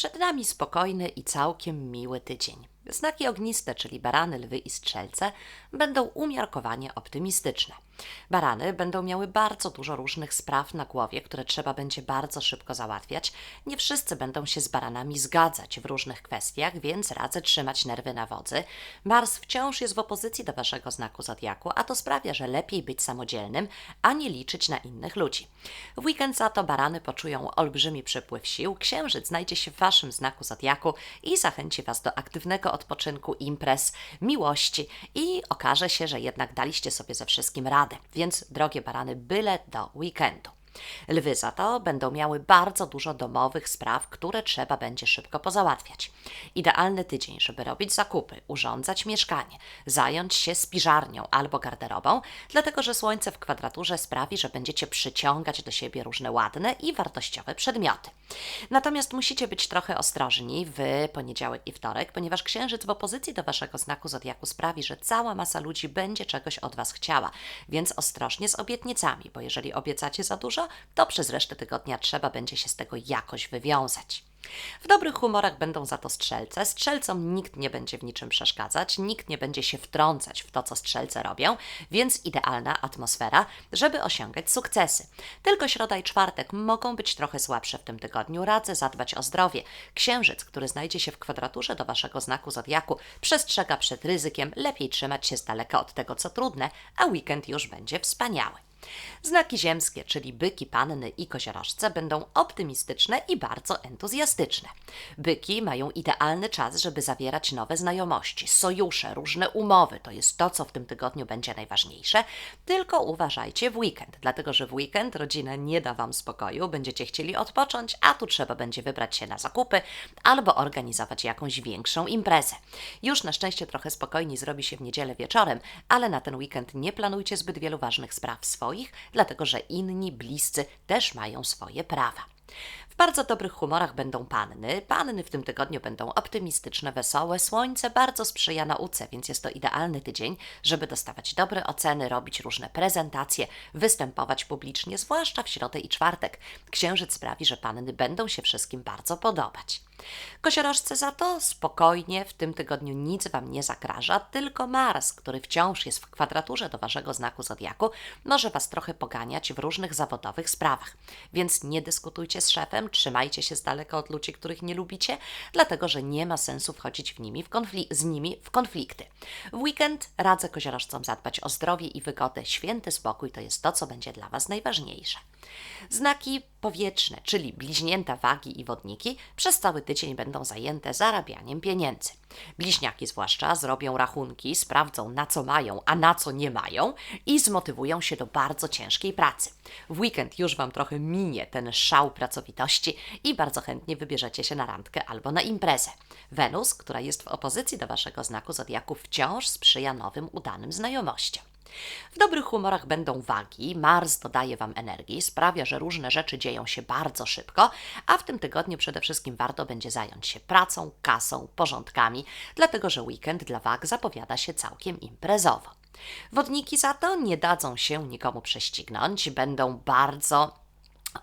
Przed nami spokojny i całkiem miły tydzień. Znaki ogniste, czyli barany, lwy i strzelce, będą umiarkowanie optymistyczne. Barany będą miały bardzo dużo różnych spraw na głowie, które trzeba będzie bardzo szybko załatwiać. Nie wszyscy będą się z baranami zgadzać w różnych kwestiach, więc radzę trzymać nerwy na wodzy. Mars wciąż jest w opozycji do waszego znaku zodiaku, a to sprawia, że lepiej być samodzielnym, a nie liczyć na innych ludzi. W weekend za to barany poczują olbrzymi przypływ sił, księżyc znajdzie się w waszym znaku zodiaku i zachęci was do aktywnego odpoczynku, imprez, miłości i okaże się, że jednak daliście sobie ze wszystkim radę. Więc, drogie barany, byle do weekendu. Lwy za to będą miały bardzo dużo domowych spraw, które trzeba będzie szybko pozałatwiać. Idealny tydzień, żeby robić zakupy, urządzać mieszkanie, zająć się spiżarnią albo garderobą, dlatego że Słońce w kwadraturze sprawi, że będziecie przyciągać do siebie różne ładne i wartościowe przedmioty. Natomiast musicie być trochę ostrożni w poniedziałek i wtorek, ponieważ Księżyc w opozycji do Waszego znaku Zodiaku sprawi, że cała masa ludzi będzie czegoś od Was chciała, więc ostrożnie z obietnicami, bo jeżeli obiecacie za dużo, to przez resztę tygodnia trzeba będzie się z tego jakoś wywiązać. W dobrych humorach będą za to strzelce. Strzelcom nikt nie będzie w niczym przeszkadzać, nikt nie będzie się wtrącać w to, co strzelce robią, więc idealna atmosfera, żeby osiągać sukcesy. Tylko środa i czwartek mogą być trochę słabsze w tym tygodniu. Radzę zadbać o zdrowie. Księżyc, który znajdzie się w kwadraturze do waszego znaku zodiaku, przestrzega przed ryzykiem. Lepiej trzymać się z daleka od tego, co trudne, a weekend już będzie wspaniały. Znaki ziemskie, czyli byki, panny i koziorożce, będą optymistyczne i bardzo entuzjastyczne. Byki mają idealny czas, żeby zawierać nowe znajomości, sojusze, różne umowy. To jest to, co w tym tygodniu będzie najważniejsze. Tylko uważajcie w weekend, dlatego że w weekend rodzina nie da Wam spokoju, będziecie chcieli odpocząć, a tu trzeba będzie wybrać się na zakupy albo organizować jakąś większą imprezę. Już na szczęście trochę spokojniej zrobi się w niedzielę wieczorem, ale na ten weekend nie planujcie zbyt wielu ważnych spraw swoich swoich, dlatego że inni bliscy też mają swoje prawa. W bardzo dobrych humorach będą panny. Panny w tym tygodniu będą optymistyczne, wesołe. Słońce bardzo sprzyja nauce, więc jest to idealny tydzień, żeby dostawać dobre oceny, robić różne prezentacje, występować publicznie, zwłaszcza w środę i czwartek. Księżyc sprawi, że panny będą się wszystkim bardzo podobać. Koziorożce za to spokojnie, w tym tygodniu nic Wam nie zagraża, tylko Mars, który wciąż jest w kwadraturze do Waszego znaku zodiaku, może Was trochę poganiać w różnych zawodowych sprawach. Więc nie dyskutujcie z szefem, trzymajcie się z daleka od ludzi, których nie lubicie, dlatego że nie ma sensu wchodzić w nimi w z nimi w konflikty. W weekend radzę koziorożcom zadbać o zdrowie i wygodę. Święty spokój to jest to, co będzie dla Was najważniejsze. Znaki powietrzne, czyli bliźnięta wagi i wodniki, przez cały tydzień będą zajęte zarabianiem pieniędzy. Bliźniaki zwłaszcza zrobią rachunki, sprawdzą na co mają, a na co nie mają i zmotywują się do bardzo ciężkiej pracy. W weekend już Wam trochę minie ten szał pracowitości i bardzo chętnie wybierzecie się na randkę albo na imprezę. Wenus, która jest w opozycji do Waszego znaku zodiaku, wciąż sprzyja nowym udanym znajomościom. W dobrych humorach będą wagi, Mars dodaje Wam energii, sprawia, że różne rzeczy dzieją się bardzo szybko, a w tym tygodniu przede wszystkim warto będzie zająć się pracą, kasą, porządkami, dlatego że weekend dla wag zapowiada się całkiem imprezowo. Wodniki za to nie dadzą się nikomu prześcignąć, będą bardzo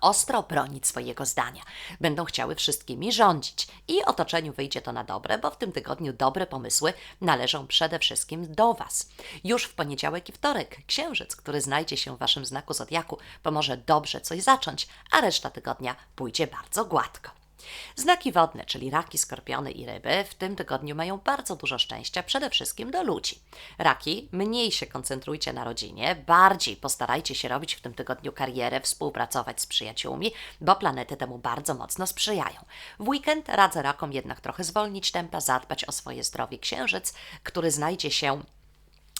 ostro bronić swojego zdania. Będą chciały wszystkimi rządzić i otoczeniu wyjdzie to na dobre, bo w tym tygodniu dobre pomysły należą przede wszystkim do Was. Już w poniedziałek i wtorek Księżyc, który znajdzie się w Waszym znaku zodiaku, pomoże dobrze coś zacząć, a reszta tygodnia pójdzie bardzo gładko. Znaki wodne, czyli raki, skorpiony i ryby, w tym tygodniu mają bardzo dużo szczęścia, przede wszystkim do ludzi. Raki, mniej się koncentrujcie na rodzinie, bardziej postarajcie się robić w tym tygodniu karierę, współpracować z przyjaciółmi, bo planety temu bardzo mocno sprzyjają. W weekend radzę rakom jednak trochę zwolnić tempa, zadbać o swoje zdrowie. Księżyc, który znajdzie się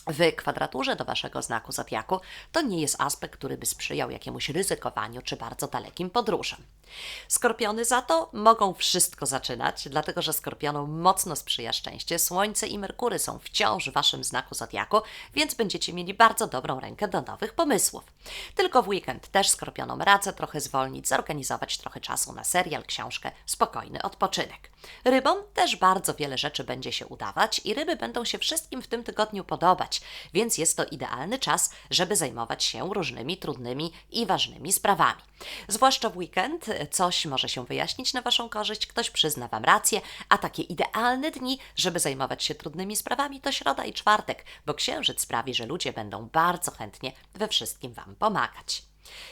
w kwadraturze do Waszego znaku zodiaku, to nie jest aspekt, który by sprzyjał jakiemuś ryzykowaniu czy bardzo dalekim podróżom. Skorpiony za to mogą wszystko zaczynać, dlatego że skorpionom mocno sprzyja szczęście. Słońce i Merkury są wciąż w Waszym znaku zodiaku, więc będziecie mieli bardzo dobrą rękę do nowych pomysłów. Tylko w weekend też skorpionom radzę trochę zwolnić, zorganizować trochę czasu na serial, książkę, spokojny odpoczynek. Rybom też bardzo wiele rzeczy będzie się udawać i ryby będą się wszystkim w tym tygodniu podobać, więc jest to idealny czas, żeby zajmować się różnymi trudnymi i ważnymi sprawami. Zwłaszcza w weekend coś może się wyjaśnić na Waszą korzyść, ktoś przyzna Wam rację, a takie idealne dni, żeby zajmować się trudnymi sprawami, to środa i czwartek, bo księżyc sprawi, że ludzie będą bardzo chętnie we wszystkim Wam pomagać.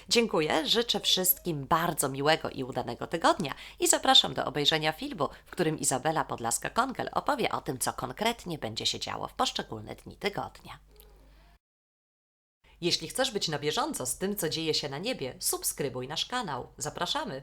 Dziękuję, życzę wszystkim bardzo miłego i udanego tygodnia i zapraszam do obejrzenia filmu, w którym Izabela Podlaska-Kongel opowie o tym, co konkretnie będzie się działo w poszczególne dni tygodnia. Jeśli chcesz być na bieżąco z tym, co dzieje się na niebie, subskrybuj nasz kanał. Zapraszamy!